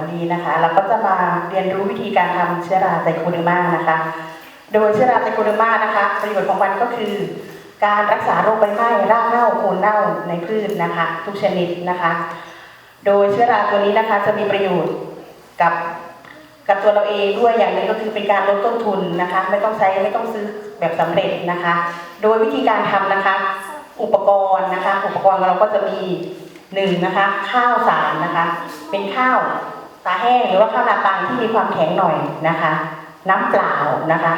สำลีนะคะ เราก็จะมาเรียนรู้วิธีการทำเชื้อราไตโคเดอร์มานะคะ โดยเชื้อราไตโคเดอร์มานะคะ ประโยชน์ของมันก็คือ การรักษาโรคใบไม้รากเน่าโคนเน่าในพืชนะคะ ทุกชนิดนะคะ โดยเชื้อราตัวนี้นะคะจะมีประโยชน์กับกับตัวเราเองด้วยอย่างหนึงก็คือเป็นการลดต้นทุนนะคะ ไม่ต้องใช้ไม่ต้องซื้อแบบสำเร็จนะคะ โดยวิธีการทำนะคะ อุปกรณ์นะคะ อุปกรณ์เราก็จะมีหนึ่งนะคะ ข้าวสารนะคะ เป็นข้าว ตาแห้งหรือว่าข้าวนาปังที่มีความแข็งหน่อยนะคะ น้ำเปล่านะคะ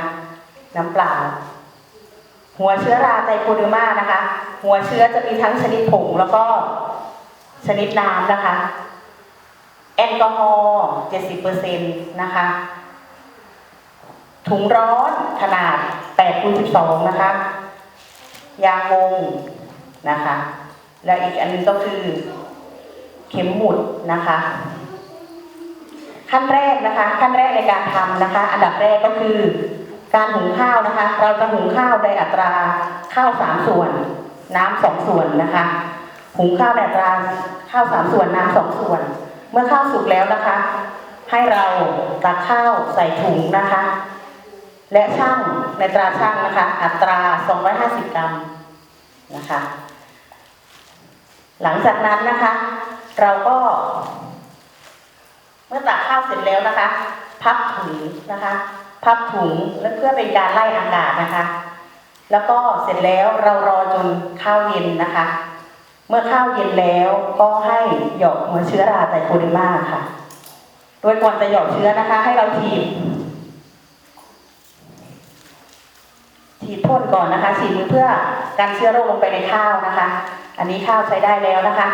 น้ำเปล่า หัวเชื้อราไตโคเดอร์มานะคะ หัวเชื้อจะมีทั้งชนิดผงแล้วก็ชนิดน้ำนะคะ แอลกอฮอล์70%นต์นะคะ ถุงร้อนขนาด8คูณ12นะคะ ยางวงนะคะ และอีกอันนึงก็คือเข็มหมุดนะคะ ขั้นแรกนะคะ ขั้นแรกในการทำนะคะ อันดับแรกก็คือ การหุงข้าวนะคะ เราจะหุงข้าวในอัตราข้าวสามส่วน น้ำสองส่วนนะคะ หุงข้าวในอัตราข้าวสามส่วนน้ำสองส่วน เมื่อข้าวสุกแล้วนะคะ ให้เราตักข้าวใส่ถุงนะคะ และช่างในตราช่างนะคะ อัตรา 250 กรัมนะคะ หลังจากนั้นนะคะ เราก็ มื่อตักข้าวเสร็จแล้วนะคะ พับถุงนะคะ พับถุงและเพื่อเป็นการไล่อากาศนะคะ แล้วก็เสร็จแล้วเรารอจนข้าวเย็นนะคะ เมื่อข้าวเย็นแล้วก็ให้หยอกหัวเชื้อราไตโคเดมาค่ะ โดยก่อนจะหยอกเชื้อนะคะ ให้เราฉีดฉีดพ่นก่อนนะคะฉีดเพื่อกันเชื้อโรคลงไปในข้าวนะคะ อันนี้ข้าวใช้ได้แล้วนะคะ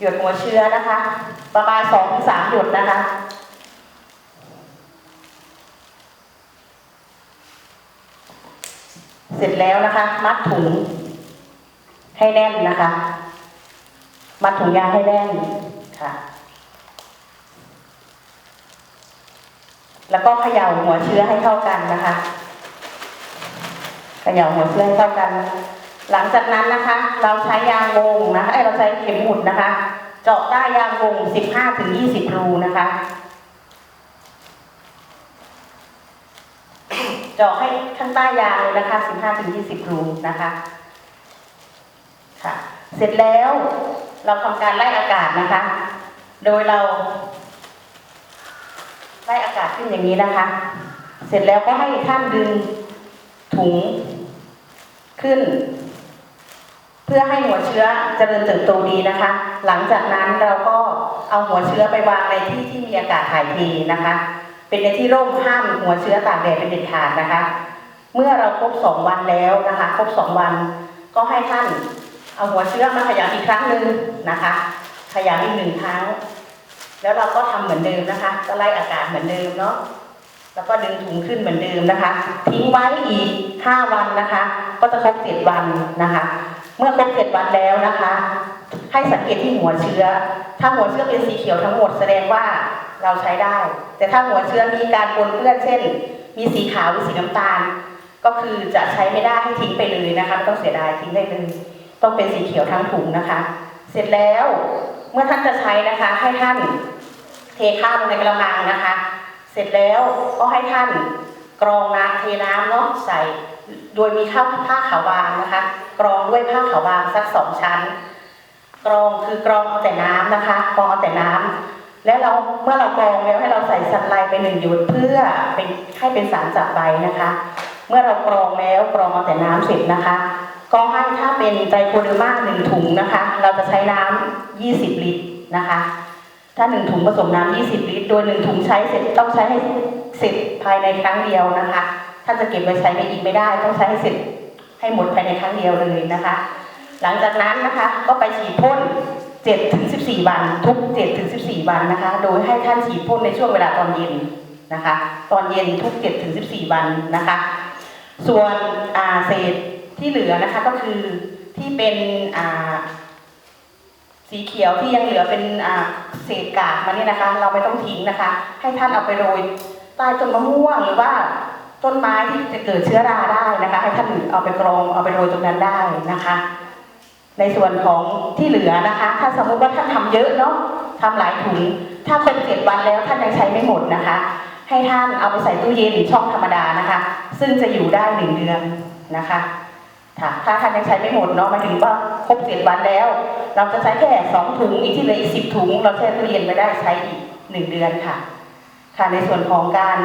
หยดหัวเชื้อนะคะ ประมาณสองถึงสามหยดนะคะเสร็จแล้วนะคะ มัดถุง ให้แน่นนะคะ มัดถุงยางให้แน่นค่ะ แล้วก็เขย่าหัวเชื้อให้เข้ากันนะคะ เขย่าหัวเชื้อให้เข้ากัน หลังจากนั้นนะคะ เราใช้ยางวงนะคะเอ้ยเราใช้เข็มหมุดนะคะ เจาะใต้ยางวง 15ถึง20 รูนะคะ เจาะให้ข้างใต้ยางเลยนะคะ 15ถึง20 รูนะคะค่ะ เสร็จแล้วเราทำการไล่อากาศนะคะ โดยเรา ไล่อากาศขึ้นอย่างนี้นะคะ เสร็จแล้วก็ให้ท่านดึงถุงขึ้น พื่อให้หัวเชื้อเจริญเติบโตดีนะคะ หลังจากนั้นเราก็เอาหัวเชื้อไปวางในที่ที่มีอากาศถ่ายเทนะคะ เป็นในที่ร่มห้ามหัวเชื้อตากแดดเป็นเด็ดขาดนะคะ เมื่อเราครบสองวันแล้วนะคะ ครบสองวันก็ให้ท่านเอาหัวเชื้อมาขยำอีกครั้งหนึ่งนะคะ ขยำอีกหนึ่งครั้ง แล้วเราก็ทำเหมือนเดิมนะคะ ก็ไล่อากาศเหมือนเดิมเนาะแล้วก็ดึงถุงขึ้นเหมือนเดิมนะคะ ทิ้งไว้อีก 5 วันนะคะ ก็จะครบ7วันนะคะ เมื่อครบ7วันแล้วนะคะ ให้สังเกตที่หัวเชื้อ ถ้าหัวเชื้อเป็นสีเขียวทั้งหมดแสดงว่าเราใช้ได้ แต่ถ้าหัวเชื้อมีการปนเปื้อนเช่น มีสีขาวหรือสีน้ำตาล ก็คือจะใช้ไม่ได้ให้ทิ้งไปเลยนะคะไม่ต้องเสียดายทิ้งได้เลยต้องเป็นสีเขียวทั้งถุงนะคะ เสร็จแล้วเมื่อท่านจะใช้นะคะให้ท่านเทข้าวลงในกระมังนะคะ เสร็จแล้วก็ให้ท่านกรองน้ำเทน้ำเนาะใส่ โดยมีข้าวผ้าขาวบางนะคะ กรองด้วยผ้าขาวบางสักสองชั้น กรองคือกรองเอาแต่น้ำนะคะกรองเอาแต่น้ำแล้วเราเมื่อเรากรองแล้วให้เราใส่สันไลไปหนึ่งหยดเพื่อเป็นให้เป็นสารจับใบนะคะ เมื่อเรากรองแล้วกรองเอาแต่น้ำเสร็จนะคะ ก็ให้ถ้าเป็นไตรโคเดอร์มาหนึ่งถุงนะคะ เราจะใช้น้ำ20 ลิตรนะคะ ถ้าหนึ่งถุงผสมน้ำ20 ลิตร โดยหนึ่งถุงใช้เสร็จต้องใช้ให้เสร็จภายในครั้งเดียวนะคะ ถ้าจะเก็บไว้ใช้ไม่อีกไม่ได้ ต้องใช้ให้เสร็จให้หมดภายในครั้งเดียวเลยนะคะ หลังจากนั้นนะคะก็ไปฉีดพ่น7ถึง14 วัน ทุก7ถึง14 วันนะคะ โดยให้ท่านฉีดพ่นในช่วงเวลาตอนเย็นนะคะ ตอนเย็นทุก7ถึง14 วันนะคะ ส่วนเศษที่เหลือนะคะก็คือที่เป็นสีเขียวที่ยังเหลือเป็นเศษกากมันเนี่ยนะคะ เราไม่ต้องทิ้งนะคะ ให้ท่านเอาไปโรยใต้ต้นมะม่วงหรือว่า ต้นไม้ที่จะเกิดเชื้อราได้นะคะ ให้ท่านเอาไปกรองเอาไปโรยตรงนั้นได้นะคะ ในส่วนของที่เหลือนะคะ ถ้าสมมติว่าท่านทำเยอะเนาะทำหลายถุง ถ้าครบเจ็ดวันแล้วท่านยังใช้ไม่หมดนะคะ ให้ท่านเอาไปใส่ตู้เย็นช่องธรรมดานะคะ ซึ่งจะอยู่ได้หนึ่งเดือนนะคะค่ะถ้าท่านยังใช้ไม่หมดเนาะมาถึงว่าครบเจ็ดวันแล้ว เราจะใช้แค่สองถุงอีกที่เหลืออีกสิบถุง เราแช่ตู้เย็นไม่ได้ใช้อีกหนึ่งเดือนค่ะ ค่ะในส่วนของการ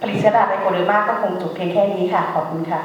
ผลิตเชื้อราไบโพลิมาก็คงจบเพียงแค่นี้ค่ะ ขอบคุณค่ะ